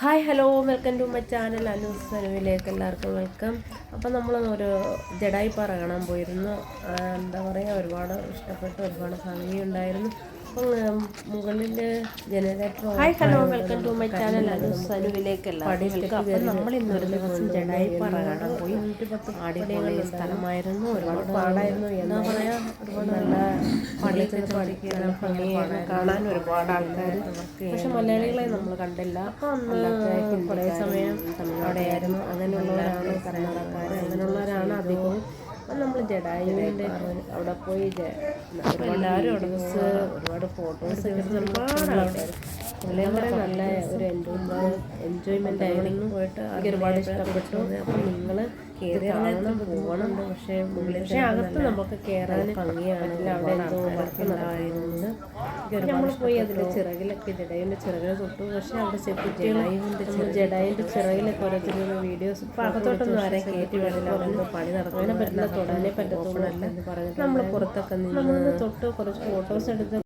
Hi hello welcome to my channel Anoos സനുവിലേക്ക് എല്ലാവർക്കും welcome. അപ്പം നമ്മൾ ഒരു ജഡായിപ്പാറ കാണാൻ പോയിരുന്നു. എന്താ പറയുക ഒരുപാട് ഇഷ്ടപ്പെട്ട് ഒരുപാട് ഭംഗിയുണ്ടായിരുന്നു. അപ്പം മുകളിൽ generator hi hello welcome to my channel എല്ലാവർക്കും അപ്പം നമ്മൾ ഇന്നൊരു ദിവസം ജഡായിപ്പാറ കാണാൻ പോയി അടിപൊളി സ്ഥലമായിരുന്നു. ഒരുപാട് പാടായിരുന്നു. പറയാ? ഒരുപാട് നല്ല പണിയൊക്കെ പഠിക്കുന്ന ഭംഗിയാണ് കാണാൻ ഒരുപാട് ആൾക്കാർ പക്ഷെ മലയാളികളെ നമ്മൾ കണ്ടില്ല. കുറേ സമയം അവിടെയായിരുന്നു. അങ്ങനെയുള്ളവരാണ് കർണാടകക്കാർ അങ്ങനെയുള്ളവരാണ് അധികവും അപ്പം നമ്മൾ ജഡായുവിന്റെ അവിടെ പോയി എല്ലാവരും ബസ് ഒരുപാട് ഫോട്ടോസ് ഒരുപാട് വളരെ നല്ല ഒരു എൻജോയ്മെന്റ് എൻജോയ്മെന്റ് ആയിരുന്നു. പോയിട്ട് എനിക്ക് ഒരുപാട് ഇഷ്ടപ്പെട്ടു. അപ്പം നിങ്ങൾ കയറി കാണണം പോകണം. പക്ഷേ പക്ഷേ അകത്ത് നമുക്ക് കയറാൻ ഭംഗിയാണ്. അവിടെ എന്തോ നമ്മൾ പോയി അതിന്റെ ചിറകിലൊക്കെ ജഡായുവിന്റെ ചിറകിൽ തൊട്ടു. പക്ഷേ അവിടെ സെക്യൂരിറ്റികൾ ജഡായിന്റെ ചിറകിലൊക്കെ ഓരോരുത്തർ വീഡിയോസ് അകത്തോട്ടൊന്നും ആരെ കയറ്റി വിടില്ല. അവരൊന്നും പണി നടക്കാനെ പറ്റില്ല തൊടാനേ പറ്റത്തുള്ളൂ എന്ന് നമ്മൾ പുറത്തൊക്കെ നിന്ന് തൊട്ട് കുറച്ച് ഫോട്ടോസ് എടുത്ത്